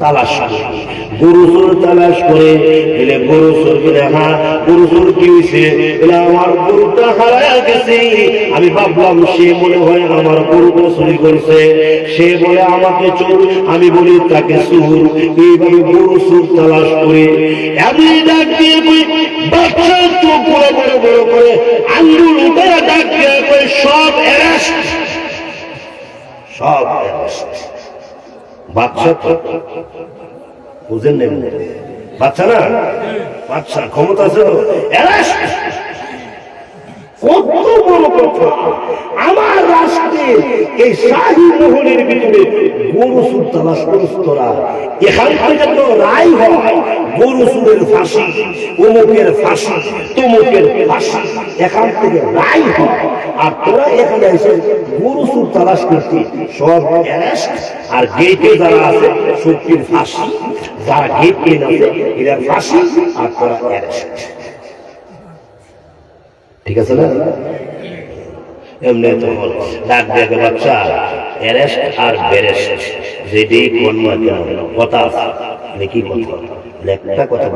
তালাশ। গরু তালাশ করে এলে গরু হ্যাঁ গরু কি হয়েছে এলে আমার গেছে। আমি ভাবলাম, সে মনে হয় আমার গরুটা চুরি করছে। সে বলে, আমাকে চোর, আমি বলি, তাকে চোর। এইভাবে গরু চোর তালাশ করে। এমনি ডাক দিয়ে কই বাচ্চার চোখ বড় বড় বড় করে আঙ্গুল ডাক দিয়ে সব অ্যারেস্ট সব অ্যারেস্ট বাচ্চা তো বুঝেন বাচ্চা না? বাচ্চা ক্ষমতা আছে! কত বড় কথা? আমার রাষ্ট্রে এই শাহী মহলের ভিতরে গরু সুর তালাশ করিস এখান থেকে তো রায় হয় গরু সুরের ফাঁসি, অমুকের ফাঁসি, তমুকের ফাঁসি। এখান থেকে রায় হয় আর তোরা এখানে এসে গরু সুর তালাশ করছি সব অ্যারেস্ট আর গেটে যারা আছে, শক্তির ফাঁসি, যারা গেট পেন আছে, এরা ফাঁসি আর তোরা অ্যারেস্ট। ঠিক আছে না? এমনি তখন ডাক দেখে বাচ্চা অ্যারেস্ট আর বেরেস্ট। যেটি কোন কথা মানে কি কথা? একটা কথা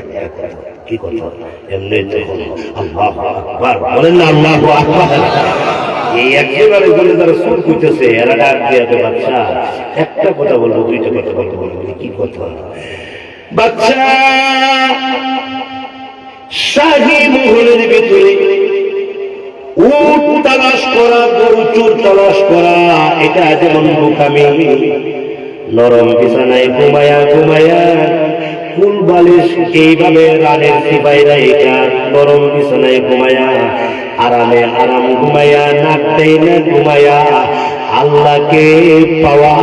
একটা কথা। কি কথা? এমনি আল্লাহ আকবার। বলেন না আল্লাহ আকবার। এই একেবারে বলে তারা সুর করতেছে, এরা ডাক বাচ্চা একটা কথা বলব, দুইটা কথা বলব কি কথা? বাচ্চা শাহী মহলের ভিতরে উট তালাশ করা, গরু চুর তালাশ করা, এটা যেমন বোকামি। নরম বিছানায় ঘুমায়া ঘুমায়া কুল বালিশ এইভাবে রানের সিপাইরা এটা নরম বিছানায় ঘুমায়া, আরামে আরাম ঘুমায়া, নাক না ঘুমায়া, আল্লাহকে পাওয়া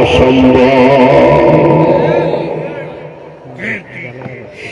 অসম্ভব।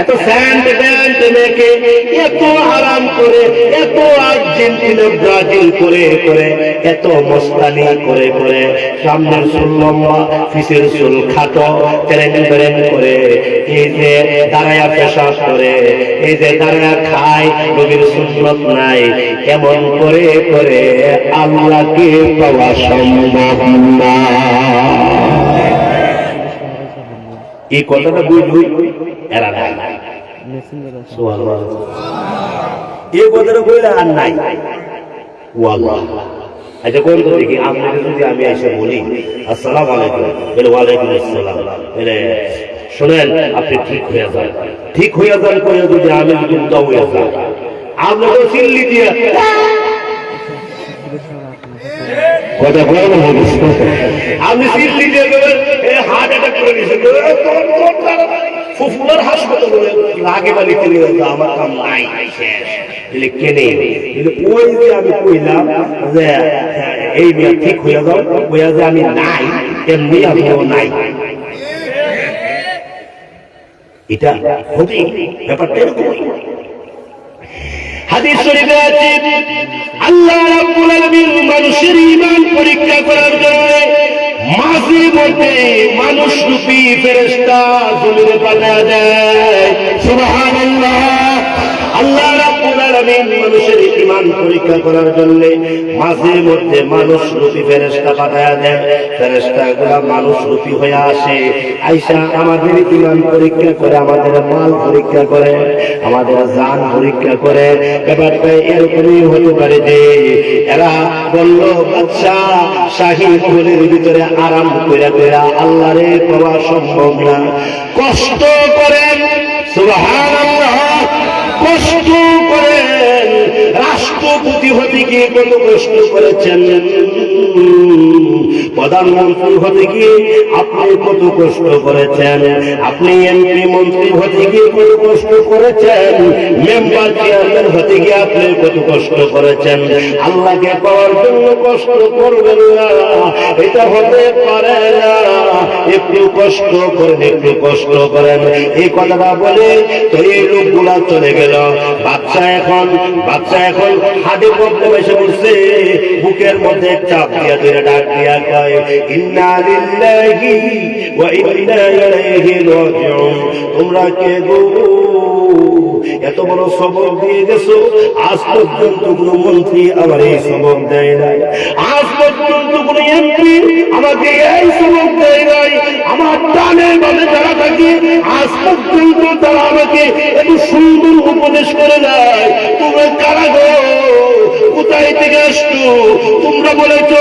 এত স্যান্ড ব্যান্ড মেখে এত আরাম করে, এত আর্জেন্টিনা ব্রাজিল করে করে, এত মস্তানি করে করে, সামনের চুল লম্বা ফিসের চুল খাটো ট্রেন ট্রেন করে, এই যে দাঁড়ায়া পেশাব করে, এই যে দাঁড়ায়া খায়, নবীর সুন্নত নাই, এমন করে করে, আল্লাহকে পাওয়া সম্ভব না। এই কথাটা বুঝবি এরা নাই। এই কথাটা বললে আর নাই। আচ্ছা কোন আমি বলি, আসসালাম আলাইকুম। ওয়ালাইকুম শোনেন, আপনি ঠিক হয়ে যান। ঠিক হয়ে যান করে যদি আমি যদি উদা হয়ে যান আপনাকে চিল্লি দিয়ে কথা হার্ট অ্যাটাক করে ফুফুলার হাসপাতালে আমার কাম নাই। দিলে কেনে? ওই যে আমি কইলাম যে, এই ঠিক হয়ে যাও, কইয়া যে আমি নাই এমনি নাই। এটা হতে ব্যাপারটা এরকমই। হাদিস শরীফে আছে, আল্লাহ রাব্বুল আলামিন মানুষের ঈমান পরীক্ষা করার জন্য মাঝে মধ্যে মানুষ রূপী ফেরেশতা জমিনে পাঠা দেয়। সুবহানাল্লাহ। আল্লাহ মাঝে মধ্যে মানুষ মানুষ আইসা আমাদের ঈমান পরীক্ষা করে, আমাদের মাল পরীক্ষা করে, আমাদের জান পরীক্ষা করে। ব্যাপারটা এরকমই হতে পারে যে এরা বলল বাচ্চা শাহী ভিতরে আরাম করে করে আল্লাহরে পাওয়া সম্ভব না। কষ্ট করেন কষ্ট করেন রাষ্ট্রপতি হতে গিয়ে কত কষ্ট করেছেন? প্রধানমন্ত্রী হতে গিয়ে আপনি কত কষ্ট করেছেন? আপনি এমপি মন্ত্রী হতে গিয়ে কত কষ্ট করেছেন? মেম্বার চেয়ারম্যান হতে গিয়ে আপনি কত কষ্ট করেছেন? আল্লাহকে পাওয়ার জন্য কষ্ট করবেন না। এটা হতে পারে না। একটু কষ্ট করেন, একটু কষ্ট করেন। এই কথাটা বলে তো এই লোকগুলা চলে গেল। বাচ্চা এখন বাচ্চা এখন হাতে পড়তে বসে বসছে বুকের মধ্যে চাপ দিয়া ধরে ডাক দিয়া কয়, ইন্না লিল্লাহি ওয়া ইন্না ইলাইহি রাজিউন। তোমরা কে গো? এত বড় সবক দিয়ে গেছো, আজ পর্যন্ত কোন মন্ত্রী আমার এই সবক দেয় নাই। আজ পর্যন্ত কোন এমপি আমাকে এই সবক দেয় নাই। আমার ডানে বামে যারা আজ পর্যন্ত তারা আমাকে সুন্দর উপদেশ করে দেয়। তোমরা কারা গো? কোথায় থেকে আসছো? তোমরা বলেছ,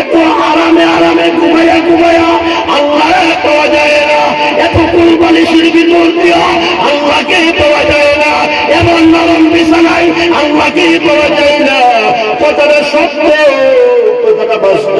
এত আরামে আরামে ঘুমাইয়া ঘুমাইয়া আল্লাহ পাওয়া যায় না। এত কুরবানিশির ভিতর দিয়া আল্লাহকে পাওয়া যায় না। এমন নরম বিছানায় আল্লাহকে পাওয়া যায় না। কথাটা সত্য।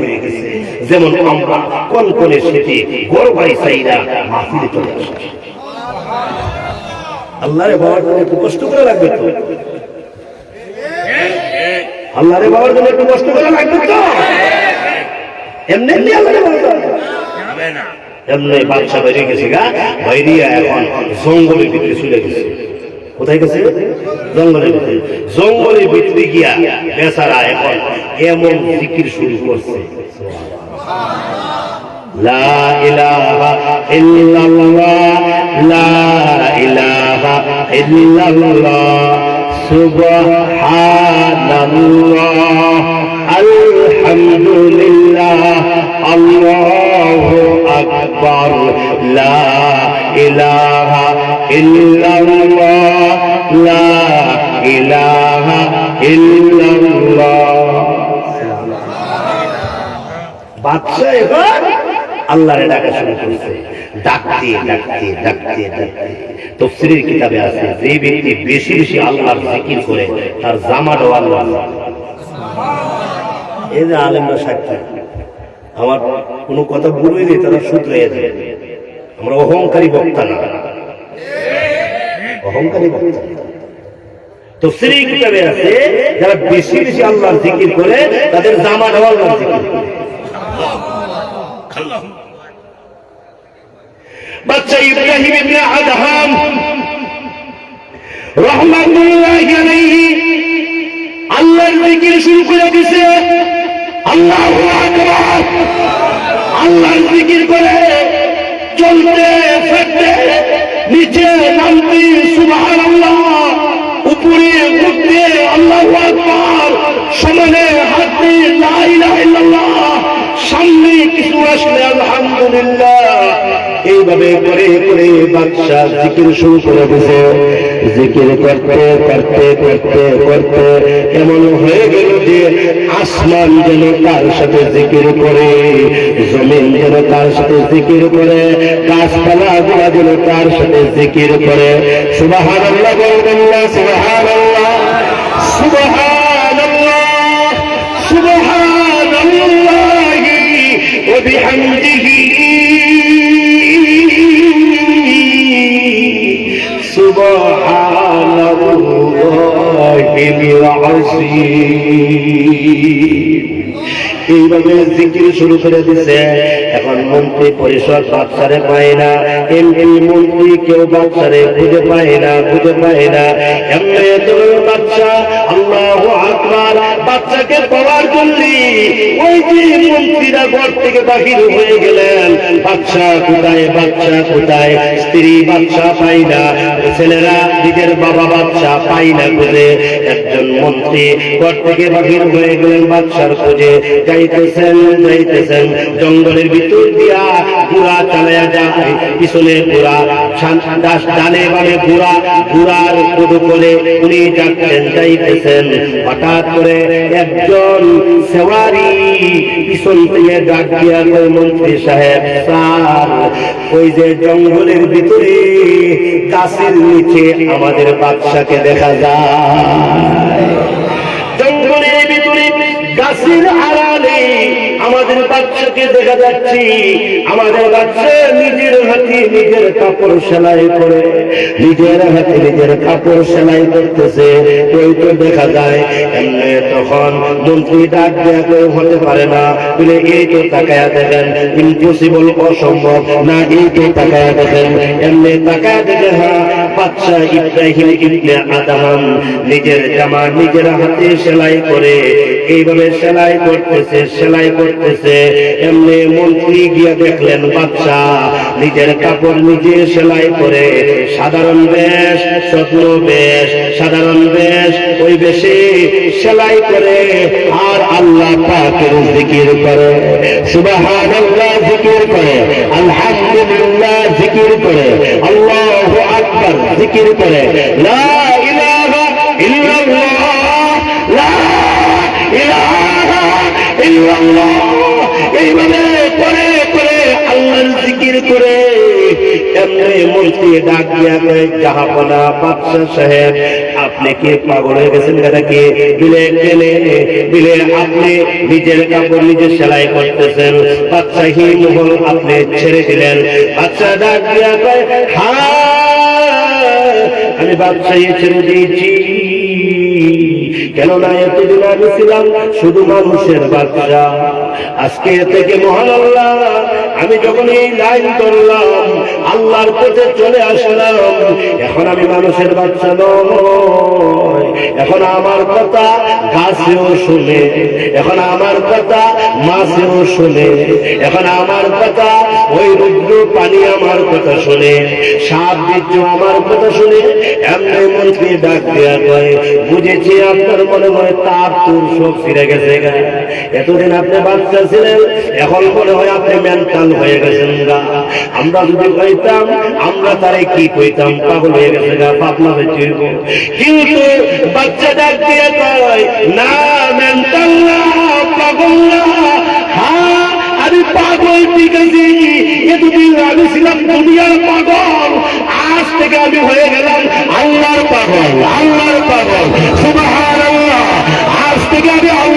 হয়ে গেছে। যেমন আমরা কোন কোনে সেটি গরবাই সাইরা মাহফিলে চলে আল্লাহরে বাবার জন্য একটু কষ্ট করে লাগবে তো? বাবার জন্য একটু কষ্ট করে লাগবে তো? এমনি এমনি বাদশা বাইরে গেছে গা, বাইরিয়া এখন জঙ্গলের ভিতরে চলে গেছে। কোথায় গেছে? জঙ্গলের ভিতরে জঙ্গলের গিয়া বেচারা এখন এমন জিকির শুরু করছে। লা লা আকবার, লা ইলাহা ইল্লাল্লাহ। বাদশাহ এবার আল্লাহরে ডাকা শুরু করেছে। ডাকতে ডাকতে ডাকতে ডাকতে তফসিরের কিতাবে আছে বেশি বেশি আল্লাহর জিকির করে, তার জামাটাও আল্লাহ। এই যে আলেমরা সাক্ষী। আমার কোনো কথা বলবে নেই, তারা শুধরে আমরা অহংকারী বক্তা না। অহংকারী বক্তা। তো শ্রী কিতাবে আছে, যারা বেশি বেশি আল্লাহর জিকির করে, তাদের জামাটাও আল্লাহর বাচ্চা ইব্রাহিম আদহাম রহমাতুল্লাহি আল্লাহর জিকির শুরু করে দিয়েছে আল্লাহু আকবার। আল্লাহর জিকির করে চলতে ফিরতে নিচে নামতে সুবহানাল্লাহ। আসলে আলহামদুলিল্লাহ। এইভাবে করে করে বাদশাহ জিকির শুরু করে করতে করতে করতে করতে এমন হয়ে গেল যে আসমান যেন তার সাথে জিকির করে, জমিন যেন তার সাথে জিকির করে গাছপালা গুলা যেন তার সাথে জিকির করে। সুবাহান আল্লাহ বলবেন العظيم এইভাবে জিকির শুরু করে দিছে এখন মন্ত্রী পরিষদ বাচ্চারে পায় না। এমপি মন্ত্রী কেউ বাচ্চারে খুঁজে পায় না, খুঁজে পায় না। বাচ্চাকে পাওয়ার জন্য ওই যে মন্ত্রীরা ঘর থেকে বাহির হয়ে গেলেন। বাচ্চা কোথায় বাচ্চা কোথায়? স্ত্রী বাচ্চা পাই না, ছেলেরা নিজের বাবা বাচ্চা পাই না খুঁজে। একজন মন্ত্রী ঘর থেকে বাহির হয়ে গেলেন বাচ্চার খোঁজে। যাইতেছেন যাইতেছেন, জঙ্গলের ভিতর দিয়া যায়। পিছনে ডানে বামে করে উনি যাচ্ছেন, যাইতেছেন। হঠাৎ করে একজন পিছন থেকে ডাক দিয়া মন্ত্রী সাহেব, স্যার, ওই যে জঙ্গলের ভিতরে গাছের নিচে আমাদের বাচ্চাকে দেখা যায়। জঙ্গলের ভিতরে গাছের আড়ালে আমাদের দেখা যাচ্ছে। আমাদের বাচ্চা নিজের হাতে নিজের কাপড় সেলাই করে। নিজের হাতে নিজের কাপড় সেলাই করতেছে। ওই তো দেখা যায়, এমনি তখন মন্ত্রী ডাক দেয়া কেউ হতে পারে না। বলে, এই তো তাকায়া দেখেন ইম্পসিবল অসম্ভব। না, এই তো তাকায়া দেখেন, এমনি তাকায়া দেখে হ্যাঁ বাচ্চা ইব্রাহিম ইবনে আদম নিজের জামা নিজের হাতে সেলাই করে এইভাবে সেলাই করতেছে সেলাই করতেছে। এমনি মন্ত্রী গিয়া দেখলেন বাচ্চা নিজের কাপড় নিজে সেলাই করে। সাধারণ বেশ, স্বপ্ন বেশ, সাধারণ বেশ, ওই বেশে সেলাই করে আর আল্লাহ পাকের জিকির করে। সুবহানাল্লাহ জিকির করে। জিকির করে। আল্লাহু জিকির করে। আপনি কি পাগল হয়ে গেছেন বিলে গেলে, বিলে আপনি নিজের কাপড় নিজে সেলাই করতেছেন। বাদশাহী মোহন আপনি ছেড়ে দিলেন। বাচ্চা ডাক দিয়া কয় আমি ছেড়ে দিয়েছি। কেননা এতদিন আমি ছিলাম শুধু মানুষের বাচ্চা আজকে থেকে মহান আল্লাহ আমি যখন এই লাইন ধরলাম, আল্লাহর পথে চলে আসলাম, এখন আমি মানুষের বাচ্চা নয় এখন আমার কথা গাছেও শুনে, এখন আমার কথা মাছেও শুনে, এখন আমার কথা ওই রুদ্র পানি আমার কথা শুনে, সাপ বীর্য আমার কথা শুনে, এমনি মন্ত্রী ডাক দেওয়া কয়, বুঝেছি আপনার মনে হয় তার তোর সব ফিরে গেছে। এতদিন আপনি বাচ্চা ছিলেন, এখন মনে হয় আপনি মেন্টাল হয়ে গেছেন গা। আমরা যদি কইতাম আমরা তারে কি কইতাম? পাগল হয়ে গেছে গা পাবনা হয়েছে কিন্তু বাচ্চা ডাক দিয়ে কয়, না পাগল না। পাগল ঠিক আছে। এতদিন আমি ছিলাম দুনিয়ার পাগল। আজ থেকে আমি হয়ে গেলাম আল্লাহর পাগল আল্লাহর পাগল। সুবাহার আল্লাহ আজ থেকে আমি আল্লাহর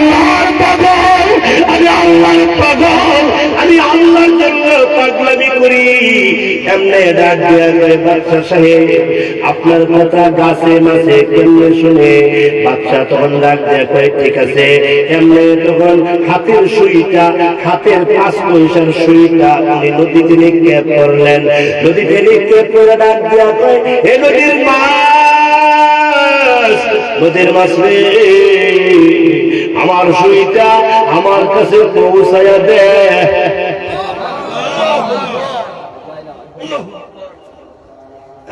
আল্লাহর জন্য পাগলামি করি। এমনি ডাক দেওয়া করে বাচ্চা সাহেব, আপনার কথা গাছে মাছে কেমনে শুনে? বাচ্চা তখন ডাক দেওয়া করে ঠিক আছে। এমনি তখন হাতের সুইটা, হাতের পাঁচ পয়সার সুইটা উনি নদীতে নিক্ষেপ করলেন। নদীতে নিক্ষেপ করে ডাক দেওয়া করে এ নদীর মাছ নদীর মাছ আমার সুইটা আমার কাছে পৌঁছায়া দেয়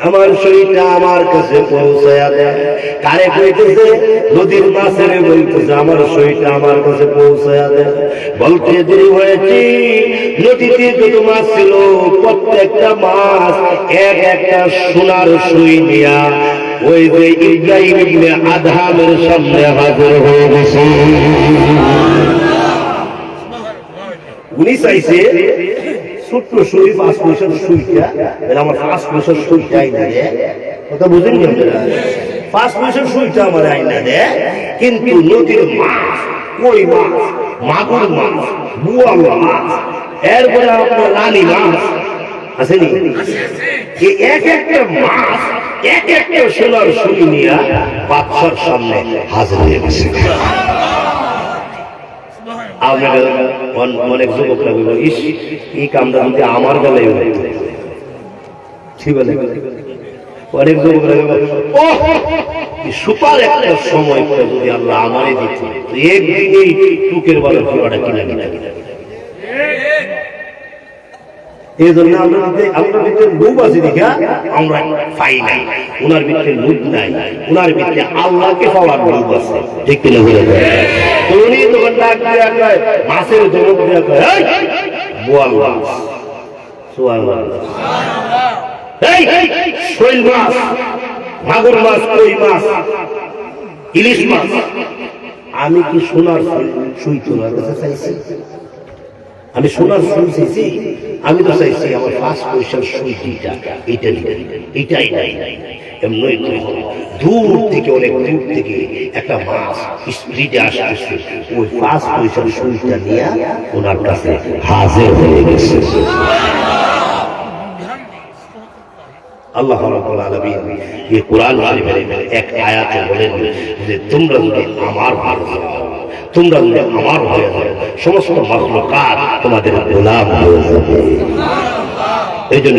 আমার শরীরটা আমার কাছে পৌঁছায়া দেয়। কারে কইতেছে, নদীর মাছের বলতেছে আমার শরীরটা আমার কাছে পৌঁছায়া দেয়। বলতে দেরি হয়েছে, নদীতে যত মাছ ছিল প্রত্যেকটা মাছ, এক একটা সোনার সুই নিয়া ওই যে ইব্রাহিম ইবনে আদহামের সামনে হাজির হয়ে গেছে। উনি চাইছে ছোট্ট সুই পাঁচ পয়সার সুইটা আমার পাঁচ পয়সার সুইটা আইনা দে কথা বুঝেন কি আপনারা? পাঁচ পয়সার সুইটা আমার আইনা দে কিন্তু নদীর মাছ, কই মাছ? মাগুর মাছ বুয়াল মাছ। এরপরে আপনার রানী মাছ। আসেনি এক একটা মাছ, এক একটা সোনার সুই নিয়ে বাচ্চার সামনে হাজির হয়ে অনেক যুবকরা বলব ইস এই কামটা যদি আমার বেলায় হতো কি বলে? অনেক যুবকরা বলে, ও সুপার একটা সময় যদি আল্লাহ আমারে দিত তো একদিনেই টুকের কিনা কিনা কিনা। এই জন্য আমরা আমরা ভিতরে লোভ আছে দেখা আমরা পাই নাই ওনার ভিতরে লোভ নাই। ওনার ভিতরে আল্লাহকে পাওয়ার লোভ আছে। ঠিক কিনা বলে ডাক কয় মাছের জনক কয় "এই, বোয়াল মাছ সোয়াল মাছ এই শৈল মাছ মাছ কই মাছ ইলিশ মাছ আমি কি সোনার সুই তোমার কাছে চাইছি? আমি সোনার চাইছি আমি তো চাইছি আমার পাঁচ পয়সার সুই দুইটা এইটা এইটাই নাই। নাই এমনই দূর থেকে, অনেক দূর থেকে একটা মাছ স্পিডে আসতেছে। ওই পয়সার নিয়ে ওনার কাছে হাজির হয়ে গেছে। আল্লাহ রাব্বুল আলামিন এই কোরআন এক আয়াতে বলেন যে, তোমরা যদি আমার ভালো তোমরা যদি আমার হয়ে যাও সমস্ত মাখলুকাত তোমাদের গোলাম হয়ে যাবে। এই জন্য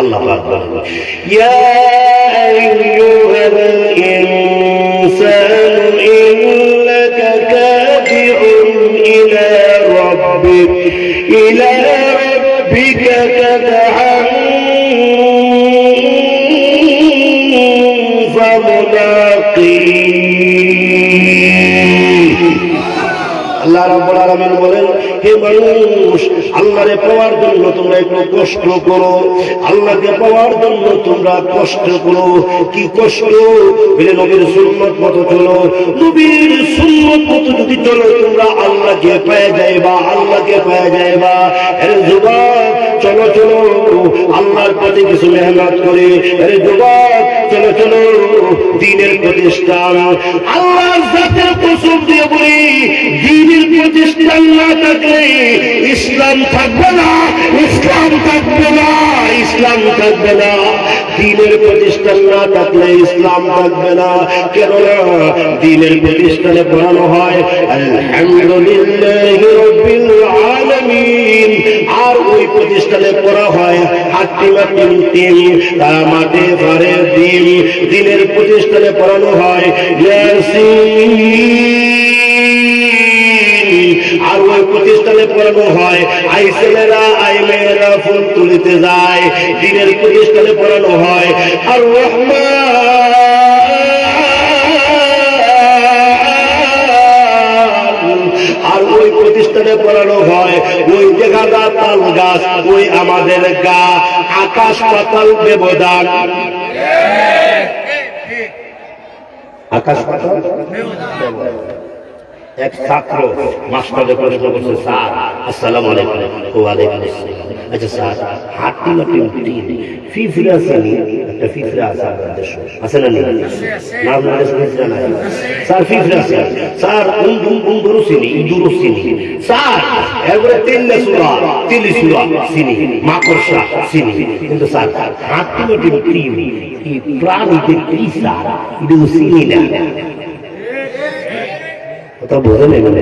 আল্লাহ ইয়া আল্লাহ রাব্বুল আলামিন বলেন, হে মানুষ, আল্লাহরে পাওয়ার জন্য তোমরা একটু কষ্ট করো। আল্লাহকে পাওয়ার জন্য তোমরা কষ্ট করো। কি কষ্ট? বলে নবীর সুন্নত মতো চলো। নবীর সুন্নত মতো যদি চলো, তোমরা আল্লাহকে পেয়ে যাইবা, আল্লাহকে পেয়ে যাইবা। আরে যুবক চলো চলো। আল্লাহর পথে কিছু মেহনত করে আরে যুবক চলো চলো। দিনের প্রতিষ্ঠান, আল্লাহর জাতের কসম দিয়ে বলি, দিনের প্রতিষ্ঠান না থাকলে ইসলাম থাকবে না, ইসলাম থাকবে না, ইসলাম থাকবে না। দিনের প্রতিষ্ঠান না থাকলে ইসলাম থাকবে না। কেননা দিনের প্রতিষ্ঠানে পড়ানো হয়, আলহামদুলিল্লাহ রব্বিল আলামিন। আর ওই প্রতিষ্ঠানে পড়া হয় তিন মাঠে ঘরে দিন। দিনের প্রতিষ্ঠানে পড়ানো হয় আর ওই প্রতিষ্ঠানে পড়ানো হয় আই ছেলেরা আই মেয়েরা ফুল তুলিতে যায়। দিনের প্রতিষ্ঠানে পড়ানো হয় আর রহমান। প্রতিষ্ঠানে পড়ানো হয় ওই জায়গাটা তাল গাছ ওই আমাদের গা আকাশ পাতাল ব্যবধান। আকাশ পাতাল? এক ছাত্র মাস্টারকে প্রশ্ন করছে স্যার, আসসালামু আলাইকুম। ওয়ালাইকুম আসসালাম। আচ্ছা স্যার হাতি মাটি তিন ফিফরা আছে নি? একটা ফিফরা আছে আমাদের দেশে আছে না না? আমাদের দেশে ফিফরা নাই? স্যার, ফিফরা আছে। স্যার উন উন উন দরু সিনি ইদুরু স্যার এবারে তিনলে সুরা তিলি সুরা সিনি, মাকড়সা সিনি। কিন্তু স্যার হাতি মাটি তিন এই প্রাণীদের কি স্যার? সিনি না। কথা বোঝে নেই মানে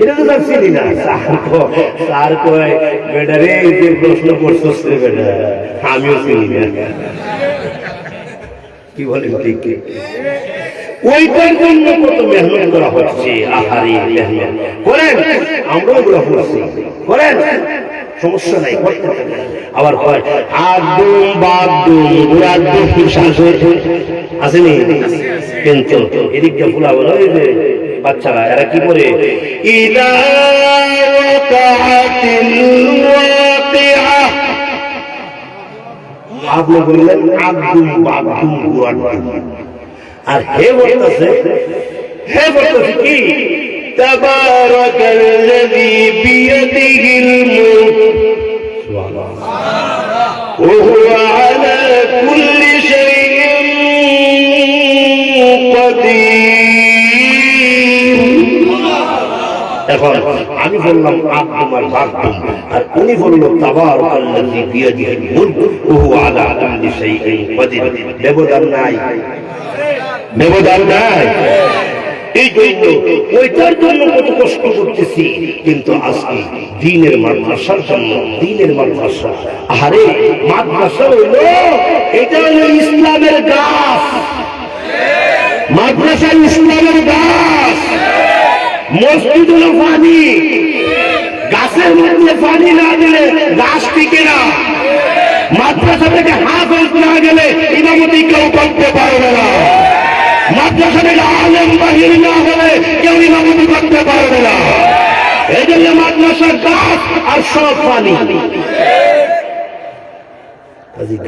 এটা তো তার চিনি না স্যার কয় বেটা রে যে প্রশ্ন করছস রে বেটা আমিও চিনি না। কি বলেন ঠিক কি? ওইটার জন্য কত মেহনত করা হচ্ছে আহারি মেহনত। করেন আমরাও ওগুলো করছি করেন সমস্যা নাই আবার কয় আদুম বাদুম উড়াদুম শাসন আসেনি কিন্তু এদিকটা ফুলা বলো যে? বাচ্চারা এরা কি করে ইদা ওয়াকাতিল ওয়াকিআ আপনি বললেন আব্দুল বাব্দুল গুয়াডুম আর হে বলতেছে হে বলতেছে কি تبارك الذي بيده الملك وهو على كل شيء قدير এখন আমি বললাম আর বাগদুম আর উনি বলল তাবার আল্লাযী বিয়াদিহিল মুলক ওয়া হুয়া আলা নাই। নাই। এই ওইটার জন্য কত কিন্তু আজকে দিনের মাদ্রাসার জন্য, দিনের মাদ্রাসা। আরে মাদ্রাসা হইল এটা হলো ইসলামের গাছ। মাদ্রাসা ইসলামের গাছ। মসজিদ হলো পানি গাছের মধ্যে পানি না দিলে গাছ টিকে না। মাদ্রাসা থেকে হাফেজ না গেলে ইমামতি কেউ করতে পারবে না। মাদ্রাসা থেকে আলেম বাহির না হলে কেউ ইমামতি করতে পারবে না। এই জন্য মাদ্রাসার গাছ আর সব পানি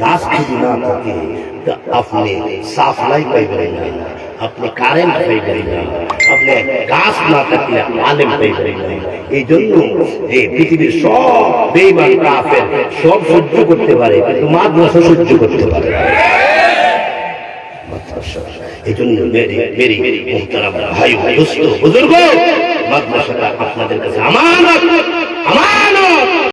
গাছ যদি না থাকে আপনি পাইবেন না। আপনি কারেন্ট পাইবেন না। আপনি গাছ না থাকলে আলেম পাইবেন না। এই জন্য এই পৃথিবীর সব বেইমান কাফের সব সহ্য করতে পারে, কিন্তু মাদ্রাসা সহ্য করতে পারে এই জন্য মেরে মেরে মোহতারাম ভাই দোস্ত বুজুর্গ, মাদ্রাসাটা আপনাদের কাছে আমানত আমানত।